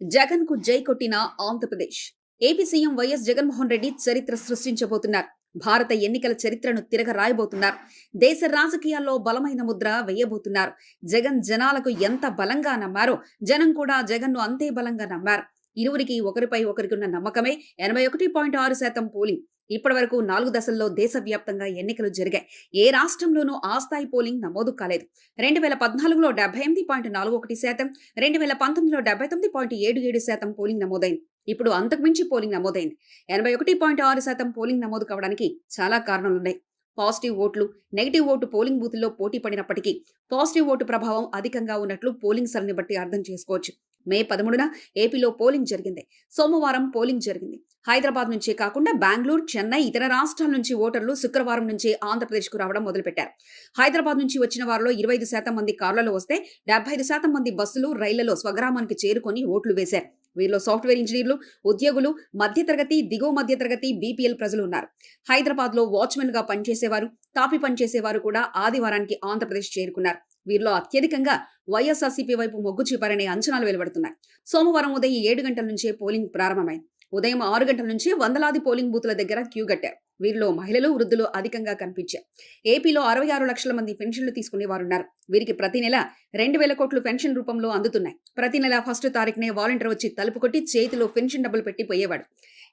జగన్కు జై కొట్టిన Andhra Pradesh. AP CM YS Jaganmohan Reddy చరిత్ర సృష్టించబోతున్నారు. భారత ఎన్నికల చరిత్రను తిరగ రాయబోతున్నారు దేశ రాజకీయాల్లో బలమైన ముద్ర వేయబోతున్నారు. జగన్ జనాలకు ఎంత బలంగా నమ్మారో జనం కూడా జగన్ను అంతే బలంగా నమ్మారు. ఇరువురికి ఒకరిపై ఒకరికి ఉన్న నమ్మకమే ఎనభై ఒకటి పాయింట్ ఆరు శాతం పోలింగ్. ఇప్పటి వరకు నాలుగు దశల్లో దేశవ్యాప్తంగా ఎన్నికలు జరిగాయి. ఏ రాష్ట్రంలోనూ ఆ స్థాయి పోలింగ్ నమోదు కాలేదు. రెండు వేల పద్నాలుగులో డెబ్బై ఎనిమిది పాయింట్ నాలుగు ఒకటి శాతం రెండు వేల పంతొమ్మిదిలో డెబ్బై తొమ్మిది పాయింట్ ఏడు ఏడు శాతం పోలింగ్ నమోదైంది. ఇప్పుడు అంతకుమించి పోలింగ్ నమోదైంది. ఎనభై ఒకటి పాయింట్ ఆరు శాతం పోలింగ్ నమోదు కావడానికి చాలా కారణాలున్నాయి. పాజిటివ్ ఓట్లు నెగిటివ్ ఓటు పోలింగ్ బూత్లో పోటీ పడినప్పటికీ పాజిటివ్ ఓటు ప్రభావం అధికంగా ఉన్నట్లు పోలింగ్ సరళిని బట్టి అర్థం చేసుకోవచ్చు. మే పదమూడున ఏపీలో పోలింగ్ జరిగింది. సోమవారం పోలింగ్ జరిగింది. హైదరాబాద్ నుంచే కాకుండా బెంగళూరు చెన్నై ఇతర రాష్ట్రాల నుంచి ఓటర్లు శుక్రవారం నుంచి ఆంధ్రప్రదేశ్కు రావడం మొదలుపెట్టారు. హైదరాబాద్ నుంచి వచ్చిన వారిలో ఇరవై ఐదు శాతం మంది కార్లలో వస్తే డెబ్బై ఐదు శాతం మంది బస్సులు రైళ్ళలో స్వగ్రామానికి చేరుకొని ఓట్లు వేశారు. వీరిలో సాఫ్ట్వేర్ ఇంజనీర్లు ఉద్యోగులు మధ్యతరగతి దిగువ మధ్యతరగతి బీపీఎల్ ప్రజలు ఉన్నారు. హైదరాబాద్లో వాచ్మెన్గా పనిచేసేవారు తాపి పనిచేసేవారు కూడా ఆదివారానికి ఆంధ్రప్రదేశ్ చేరుకున్నారు. వీరిలో అత్యధికంగా వైఎస్ఆర్సీపీ వైపు మొగ్గు చూపారనే అంచనాలు వెలువడుతున్నాయి. సోమవారం ఉదయం ఏడు గంటల నుంచే పోలింగ్ ప్రారంభమైంది. ఉదయం ఆరు గంటల నుంచి వందలాది పోలింగ్ బూతుల దగ్గర క్యూ కట్టారు. వీరిలో మహిళలు వృద్ధులు అధికంగా కనిపించారు. ఏపీలో అరవై ఆరు లక్షల మంది పెన్షన్లు తీసుకునేవారున్నారు వీరికి ప్రతి నెల రెండు వేల కోట్లు పెన్షన్ రూపంలో అందుతున్నాయి. ప్రతి నెల ఫస్ట్ తారీఖునే వాలంటీర్ వచ్చి తలుపు కొట్టి చేతిలో పెన్షన్ డబ్బులు పెట్టి పోయేవాడు.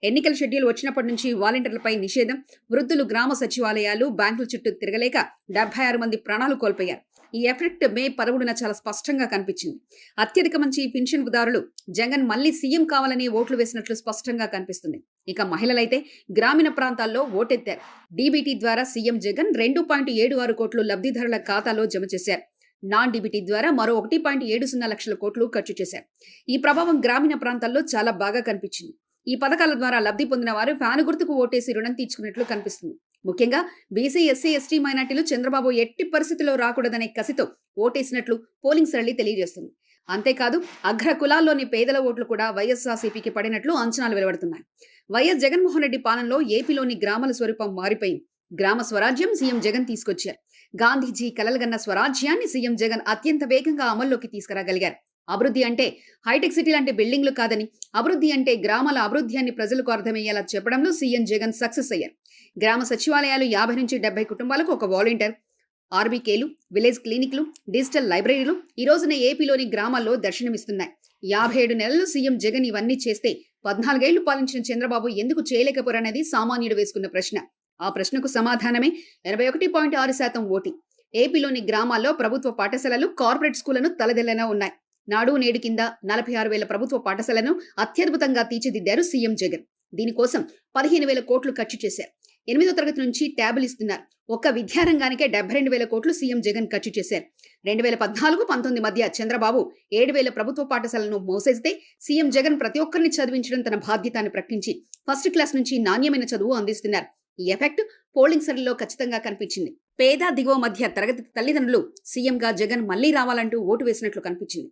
ఎన్నికల షెడ్యూల్ వచ్చినప్పటి నుంచి వాలంటీర్లపై నిషేధం వృద్ధులు గ్రామ సచివాలయాలు బ్యాంకుల చుట్టూ తిరగలేక డెబ్బై ఆరు మంది ప్రాణాలు కోల్పోయారు. ఈ ఎఫెక్ట్ మే పదమూడున చాలా స్పష్టంగా కనిపించింది. అత్యధిక మంచి పెన్షన్దారులు జగన్ మళ్ళీ సీఎం కావాలని ఓట్లు వేసినట్లు స్పష్టంగా కనిపిస్తుంది. ఇక మహిళలైతే గ్రామీణ ప్రాంతాల్లో ఓటెత్తారు. డీబీటీ ద్వారా సీఎం జగన్ రెండు పాయింట్ ఏడు ఆరు కోట్లు లబ్ధిదారుల ఖాతాలో జమ చేశారు. నాన్ డీబీటీ ద్వారా మరో ఒకటి పాయింట్ ఏడు సున్నా లక్షల కోట్లు ఖర్చు చేశారు. ఈ ప్రభావం గ్రామీణ ప్రాంతాల్లో చాలా బాగా కనిపించింది. ఈ పథకాల ద్వారా లబ్ధి పొందిన వారు ఫ్యాను గుర్తుకు ఓటేసి రుణం తీర్చుకున్నట్లు కనిపిస్తుంది. ముఖ్యంగా బీసీ ఎస్సీ ఎస్టీ మైనార్టీలు చంద్రబాబు ఎట్టి పరిస్థితిలో రాకూడదనే కసితో ఓటేసినట్లు పోలింగ్ సరళి తెలియజేస్తుంది. అంతేకాదు అగ్ర కులాల్లోని పేదల ఓట్లు కూడా వైఎస్ఆర్సీపీకి పడినట్లు అంచనాలు వెలువడుతున్నాయి. వైఎస్ జగన్మోహన్ రెడ్డి పాలనలో ఏపీలోని గ్రామాల స్వరూపం మారిపోయింది గ్రామ స్వరాజ్యం సీఎం జగన్ తీసుకొచ్చారు. గాంధీజీ కలలుగన్న స్వరాజ్యాన్ని సీఎం జగన్ అత్యంత వేగంగా అమల్లోకి తీసుకురాగలిగారు. అభివృద్ధి అంటే హైటెక్ సిటీ లాంటి బిల్డింగ్లు కాదని అభివృద్ధి అంటే గ్రామాల అభివృద్ధి అని ప్రజలకు అర్థమయ్యేలా చెప్పడంలో సీఎం జగన్ సక్సెస్ అయ్యారు. గ్రామ సచివాలయాలు యాభై నుంచి డెబ్బై కుటుంబాలకు ఒక వాలంటీర్ ఆర్బీకేలు విలేజ్ క్లినిక్లు డిజిటల్ లైబ్రరీలు ఈ రోజున ఏపీలోని గ్రామాల్లో దర్శనమిస్తున్నాయి. యాభై ఏడు నెలలు సీఎం జగన్ ఇవన్నీ చేస్తే పద్నాలుగేళ్ళు పాలించిన చంద్రబాబు ఎందుకు చేయలేకపోరనేది సామాన్యుడు వేసుకున్న ప్రశ్న. ఆ ప్రశ్నకు సమాధానమే ఎనభై ఒకటి పాయింట్ ఆరు శాతం ఓటి. ఏపీలోని గ్రామాల్లో ప్రభుత్వ పాఠశాలలు కార్పొరేట్ స్కూళ్ళను తలదెల్లనా ఉన్నాయి. నాడు నేడు కింద నలభై ఆరు వేల ప్రభుత్వ పాఠశాలను అత్యద్భుతంగా తీర్చిదిద్దారు సీఎం జగన్. దీనికోసం పదిహేను వేల కోట్లు ఖర్చు చేశారు. ఎనిమిదో తరగతి నుంచి ట్యాబులు ఇస్తున్నారు. ఒక్క విద్యారంగానికే డెబ్బై రెండు వేల కోట్లు సీఎం జగన్ ఖర్చు చేశారు. రెండు వేల పద్నాలుగు పంతొమ్మిది మధ్య చంద్రబాబు ఏడు వేల ప్రభుత్వ పాఠశాలను మోసేస్తే సీఎం జగన్ ప్రతి ఒక్కరిని చదివించడం తన బాధ్యత అని ప్రకటించి ఫస్ట్ క్లాస్ నుంచి నాణ్యమైన చదువు అందిస్తున్నారు. ఈ ఎఫెక్ట్ పోలింగ్ సరళిలో ఖచ్చితంగా కనిపించింది. పేద దిగువ మధ్య తరగతి తల్లిదండ్రులు సీఎంగా జగన్ మళ్ళీ రావాలంటూ ఓటు వేసినట్లు కనిపించింది.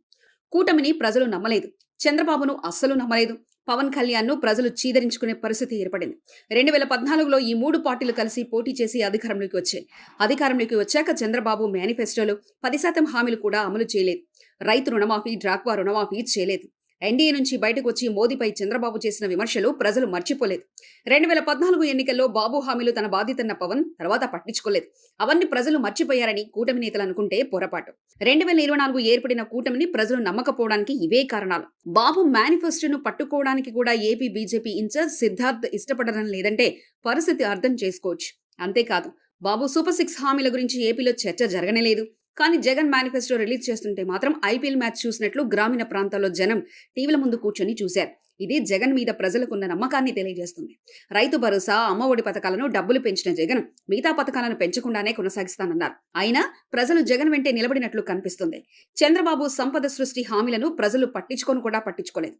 కూటమిని ప్రజలు నమ్మలేదు. చంద్రబాబును అస్సలు నమ్మలేదు. పవన్ కళ్యాణ్ను ప్రజలు చీదరించుకునే పరిస్థితి ఏర్పడింది. రెండు వేల పద్నాలుగులో ఈ మూడు పార్టీలు కలిసి పోటీ చేసి అధికారంలోకి వచ్చాయి. అధికారంలోకి వచ్చాక చంద్రబాబు మేనిఫెస్టోలో పది శాతం హామీలు కూడా అమలు చేయలేదు. రైతు రుణమాఫీ డ్రాక్వా రుణమాఫీ చేయలేదు. ఎన్డీఏ నుంచి బయటకు వచ్చి మోదీపై చంద్రబాబు చేసిన విమర్శలు ప్రజలు మర్చిపోలేదు. రెండు వేల పద్నాలుగు ఎన్నికల్లో బాబు హామీలు తన బాధ్యతన్న పవన్ తర్వాత పట్టించుకోలేదు. అవన్నీ ప్రజలు మర్చిపోయారని కూటమి నేతలు అనుకుంటే పొరపాటు. రెండు వేల ఇరవై నాలుగు ఏర్పడిన కూటమిని ప్రజలు నమ్మకపోవడానికి ఇవే కారణాలు. బాబు మేనిఫెస్టోను పట్టుకోవడానికి కూడా ఏపీ బీజేపీ ఇన్ఛార్జ్ సిద్ధార్థ్ ఇష్టపడడం లేదంటే పరిస్థితి అర్థం చేసుకోవచ్చు. అంతేకాదు బాబు సూపర్ సిక్స్ హామీల గురించి ఏపీలో చర్చ జరగనేలేదు కానీ జగన్ మేనిఫెస్టో రిలీజ్ చేస్తుంటే మాత్రం ఐపీఎల్ మ్యాచ్ చూసినట్లు గ్రామీణ ప్రాంతాల్లో జనం టీవీల ముందు కూర్చొని చూశారు. ఇది జగన్ మీద ప్రజలకున్న నమ్మకాన్ని తెలియజేస్తుంది. రైతు భరోసా అమ్మఒడి పథకాలను డబ్బులు పెంచిన జగన్ మిగతా పథకాలను పెంచకుండానే కొనసాగిస్తానన్నారు. అయినా ప్రజలు జగన్ వెంటే నిలబడినట్లు కనిపిస్తుంది. చంద్రబాబు సంపద సృష్టి హామీలను ప్రజలు పట్టించుకొని కూడా పట్టించుకోలేదు.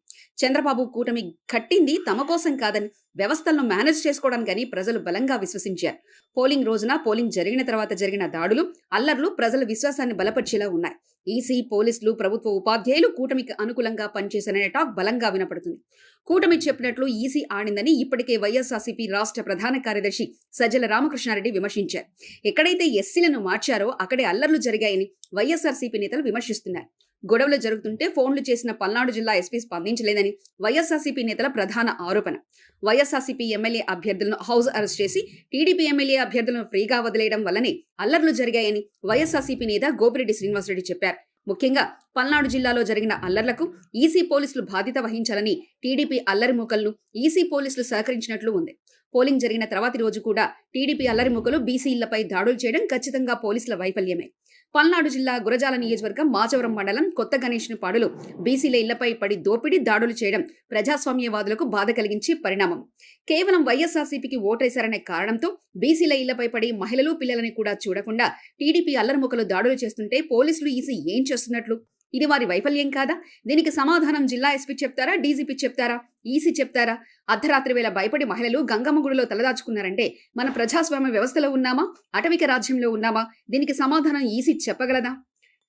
చంద్రబాబు కూటమి కట్టింది తమ కోసం కాదని వ్యవస్థలను మేనేజ్ చేసుకోవడానికని ప్రజలు బలంగా విశ్వసించారు. పోలింగ్ రోజున పోలింగ్ జరిగిన తర్వాత జరిగిన దాడులు అల్లర్లు ప్రజల విశ్వాసాన్ని బలపరిచేలా ఉన్నాయి. ఈసీ పోలీసులు ప్రభుత్వ ఉపాధ్యాయులు కూటమికి అనుకూలంగా పనిచేశారనే టాక్ బలంగా వినపడుతుంది. కూటమి చెప్పినట్లు ఈసీ ఆడిందని ఇప్పటికే వైఎస్ఆర్సీపీ రాష్ట్ర ప్రధాన కార్యదర్శి సజ్జల రామకృష్ణారెడ్డి విమర్శించారు. ఎక్కడైతే ఎస్సీలను మార్చారో అక్కడే అల్లర్లు జరిగాయని వైఎస్ఆర్సీపీ నేతలు విమర్శిస్తున్నారు. గొడవలు జరుగుతుంటే ఫోన్లు చేసిన పల్నాడు జిల్లా ఎస్పీ స్పందించలేదని వైఎస్ఆర్సీపీ నేతల ప్రధాన ఆరోపణ. వైఎస్ఆర్సీపీ ఎమ్మెల్యే అభ్యర్థులను హౌస్ అరెస్ట్ చేసి టీడీపీ ఎమ్మెల్యే అభ్యర్థులను ఫ్రీగా వదిలేయడం వల్లనే అల్లర్లు జరిగాయని వైఎస్ఆర్సీపీ నేత గోపిరెడ్డి శ్రీనివాసరెడ్డి చెప్పారు. ముఖ్యంగా పల్నాడు జిల్లాలో జరిగిన అల్లర్లకు ఈసీ పోలీసులు బాధ్యత వహించాలని టీడీపీ అల్లరి మూకలను ఈసీ పోలీసులు సహకరించినట్లు ఉంది. పోలింగ్ జరిగిన తర్వాతి రోజు కూడా టీడీపీ అల్లరి బీసీలపై బీసీ ఇళ్ళపై దాడులు చేయడం ఖచ్చితంగా పోలీసుల వైఫల్యమే. పల్నాడు జిల్లా గురజాల నియోజకవర్గం మాచవరం మండలం కొత్త గణేష్ని పాడులు బీసీల ఇళ్ళపై పడి దోపిడీ దాడులు చేయడం ప్రజాస్వామ్యవాదులకు బాధ కలిగించి పరిణామం. కేవలం వైఎస్ఆర్సీపీకి ఓటేశారనే కారణంతో బీసీల ఇళ్ళపై పడి మహిళలు పిల్లలని కూడా చూడకుండా టీడీపీ అల్లరిముకలు దాడులు చేస్తుంటే పోలీసులు ఈసీ ఏం చేస్తున్నట్లు? ఇది వారి వైఫల్యం కాదా? దీనికి సమాధానం జిల్లా ఎస్పీ చెప్తారా? డీజీపీ చెప్తారా? ఈసీ చెప్తారా? అర్ధరాత్రి వేళ భయపడి మహిళలు గంగమ్మ గుడిలో తలదాచుకున్నారంటే మన ప్రజాస్వామ్య వ్యవస్థలో ఉన్నామా? అటవిక రాజ్యంలో ఉన్నామా? దీనికి సమాధానం ఈసీ చెప్పగలదా?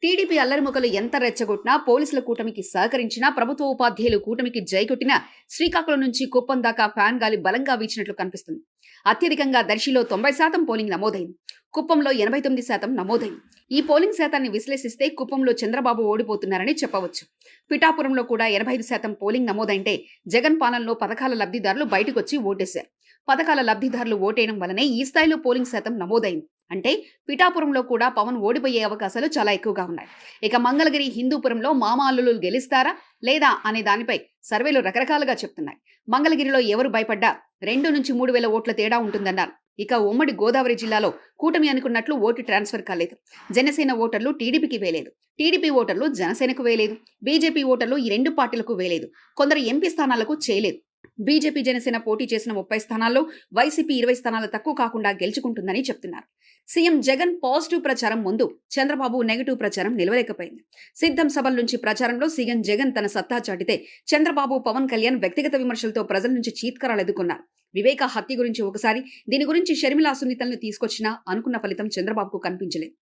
టీడీపీ అల్లరిముఖలు ఎంత రెచ్చగొట్టినా పోలీసుల కూటమికి సహకరించినా ప్రభుత్వ ఉపాధ్యాయులు కూటమికి జైకొట్టినా శ్రీకాకుళం నుంచి కుప్పం దాకా ఫ్యాన్ గాలి బలంగా వీచినట్లు కనిపిస్తుంది. అత్యధికంగా దర్శిలో తొంభై శాతం పోలింగ్ నమోదైంది. కుప్పంలో ఎనభై తొమ్మిది శాతం నమోదైంది. ఈ పోలింగ్ శాతాన్ని విశ్లేషిస్తే కుప్పంలో చంద్రబాబు ఓడిపోతున్నారని చెప్పవచ్చు. పిఠాపురంలో కూడా ఎనభై ఐదు శాతం పోలింగ్ నమోదైంటే జగన్ పాలనలో పథకాల లబ్ధిదారులు బయటకొచ్చి ఓటేశారు. పథకాల లబ్ధిదారులు ఓటేయడం వలనే ఈ స్థాయిలో పోలింగ్ శాతం నమోదైంది. అంటే పిఠాపురంలో కూడా పవన్ ఓడిపోయే అవకాశాలు చాలా ఎక్కువగా ఉన్నాయి. ఇక మంగళగిరి హిందూపురంలో మామాల్లులు గెలుస్తారా లేదా అనే దానిపై సర్వేలు రకరకాలుగా చెప్తున్నాయి. మంగళగిరిలో ఎవరు భయపడ్డా? రెండు నుంచి మూడు వేల ఓట్ల తేడా ఉంటుందన్నారు. ఇక ఉమ్మడి గోదావరి జిల్లాలో కూటమి అనుకున్నట్లు ఓటు ట్రాన్స్ఫర్ కాలేదు. జనసేన ఓటర్లు టీడీపీకి వేలేదు టీడీపీ ఓటర్లు జనసేనకు వేలేదు బీజేపీ ఓటర్లు ఈ రెండు పార్టీలకు వేలేదు కొందరు ఎంపీ స్థానాలకు చేయలేదు. బీజేపీ జనసేన పోటీ చేసిన ముప్పై స్థానాల్లో వైసీపీ ఇరవై స్థానాలు తక్కువ కాకుండా గెలుచుకుంటుందని చెప్తున్నారు. సీఎం జగన్ పాజిటివ్ ప్రచారం ముందు చంద్రబాబు నెగటివ్ ప్రచారం నిలవలేకపోయింది. సిద్ధం సభల నుంచి ప్రచారంలో సీఎం జగన్ తన సత్తా చాటితే చంద్రబాబు పవన్ కళ్యాణ్ వ్యక్తిగత విమర్శలతో ప్రజల నుంచి చీత్కరాలు ఎదుర్కొన్నారు. వివేక హత్య గురించి ఒకసారి దీని గురించి షర్మిలా సున్నితలను తీసుకొచ్చినా అనుకున్న ఫలితం చంద్రబాబుకు కనిపించలేదు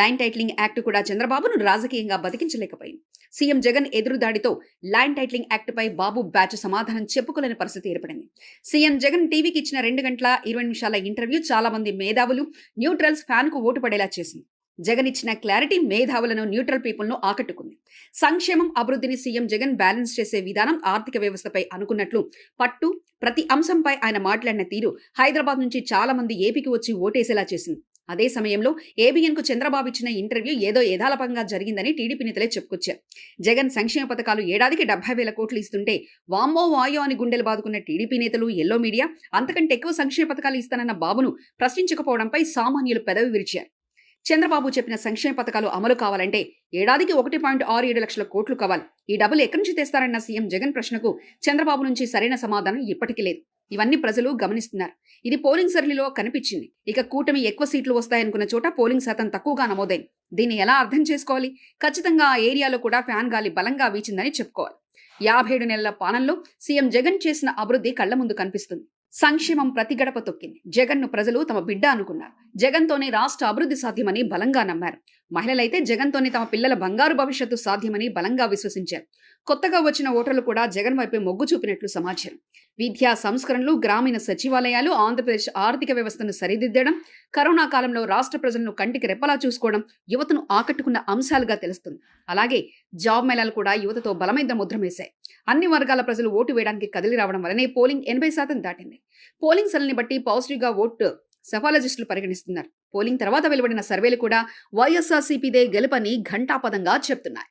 లైన్ టైటిలింగ్ యాక్ట్ కూడా చంద్రబాబును రాజకీయంగా బతికించలేకపోయింది. సీఎం జగన్ ఎదురుదాడితో ల్యాండ్ టైటిలింగ్ యాక్ట్పై బాబు బ్యాచ్ సమాధానం చెప్పుకోలేని పరిస్థితి ఏర్పడింది. సీఎం జగన్ టీవీకి ఇచ్చిన రెండు గంటల ఇరవై నిమిషాల ఇంటర్వ్యూ చాలా మంది మేధావులు న్యూట్రల్స్ ఫ్యాన్కు ఓటు పడేలా చేసింది. జగన్ ఇచ్చిన క్లారిటీ మేధావులను న్యూట్రల్ పీపుల్ను ఆకట్టుకుంది. సంక్షేమం అభివృద్ధిని సీఎం జగన్ బ్యాలెన్స్ చేసే విధానం ఆర్థిక వ్యవస్థపై అనుకున్నట్లు పట్టు ప్రతి అంశంపై ఆయన మాట్లాడిన తీరు హైదరాబాద్ నుంచి చాలా మంది ఏపీకి వచ్చి ఓటేసేలా చేసింది. అదే సమయంలో ఏబిఎన్కు చంద్రబాబు ఇచ్చిన ఇంటర్వ్యూ ఏదో ఏదాలపంగా జరిగిందని టీడీపీ నేతలే చెప్పుకొచ్చారు. జగన్ సంక్షేమ పథకాలు ఏడాదికి డెబ్బై వేల కోట్లు ఇస్తుంటే వామ్మో వాయో అని గుండెలు బాదుకున్న టీడీపీ నేతలు ఎల్లో మీడియా అంతకంటే ఎక్కువ సంక్షేమ పథకాలు ఇస్తానన్న బాబును ప్రశ్నించకపోవడంపై సామాన్యులు పెదవి విరిచారు. చంద్రబాబు చెప్పిన సంక్షేమ పథకాలు అమలు కావాలంటే ఏడాదికి ఒకటి పాయింట్ ఆరు ఏడు లక్షల కోట్లు కావాలి. ఈ డబ్బులు ఎక్కడి నుంచి తెస్తారన్న సీఎం జగన్ ప్రశ్నకు చంద్రబాబు నుంచి సరైన సమాధానం ఇప్పటికీ లేదు. ఇవన్నీ ప్రజలు గమనిస్తున్నారు. ఇది పోలింగ్ సరళిలో కనిపించింది. ఇక కూటమి ఎక్కువ సీట్లు వస్తాయనుకున్న చోట పోలింగ్ శాతం తక్కువగా నమోదైంది. దీన్ని ఎలా అర్థం చేసుకోవాలి? ఖచ్చితంగా ఆ ఏరియాలో కూడా ఫ్యాన్ గాలి బలంగా వీచిందని చెప్పుకోవాలి. యాభై ఏడు నెలల పాలనలో సీఎం జగన్ చేసిన అభివృద్ధి కళ్ళ ముందు కనిపిస్తుంది. సంక్షేమం ప్రతి గడప తొక్కింది. జగన్ను ప్రజలు తమ బిడ్డ అనుకున్నారు. జగన్తోనే రాష్ట్ర అభివృద్ధి సాధ్యమని బలంగా నమ్మారు. మహిళలైతే జగన్తోనే తమ పిల్లల బంగారు భవిష్యత్తు సాధ్యమని బలంగా విశ్వసించారు. కొత్తగా వచ్చిన ఓటర్లు కూడా జగన్ వైపే మొగ్గు చూపినట్లు సమాచారం. విద్యా సంస్కరణలు గ్రామీణ సచివాలయాలు ఆంధ్రప్రదేశ్ ఆర్థిక వ్యవస్థను సరిదిద్దడం కరోనా కాలంలో రాష్ట్ర ప్రజలను కంటికి రెప్పలా చూసుకోవడం యువతను ఆకట్టుకున్న అంశాలుగా తెలుస్తుంది. అలాగే జాబ్ మేళాలు కూడా యువతతో బలమైన ముద్రమేశాయి అన్ని వర్గాల ప్రజలు ఓటు వేయడానికి కదిలి రావడం వలనే పోలింగ్ ఎనభై శాతం దాటింది. పోలింగ్ సెల్ని బట్టి పాజిటివ్గా ఓటు సెఫాలజిస్టులు పరిగణిస్తున్నారు. పోలింగ్ తర్వాత వెలువడిన సర్వేలు కూడా వైఎస్ఆర్సీపీదే గెలుపని ఘంటాపదంగా చెప్తున్నాయి.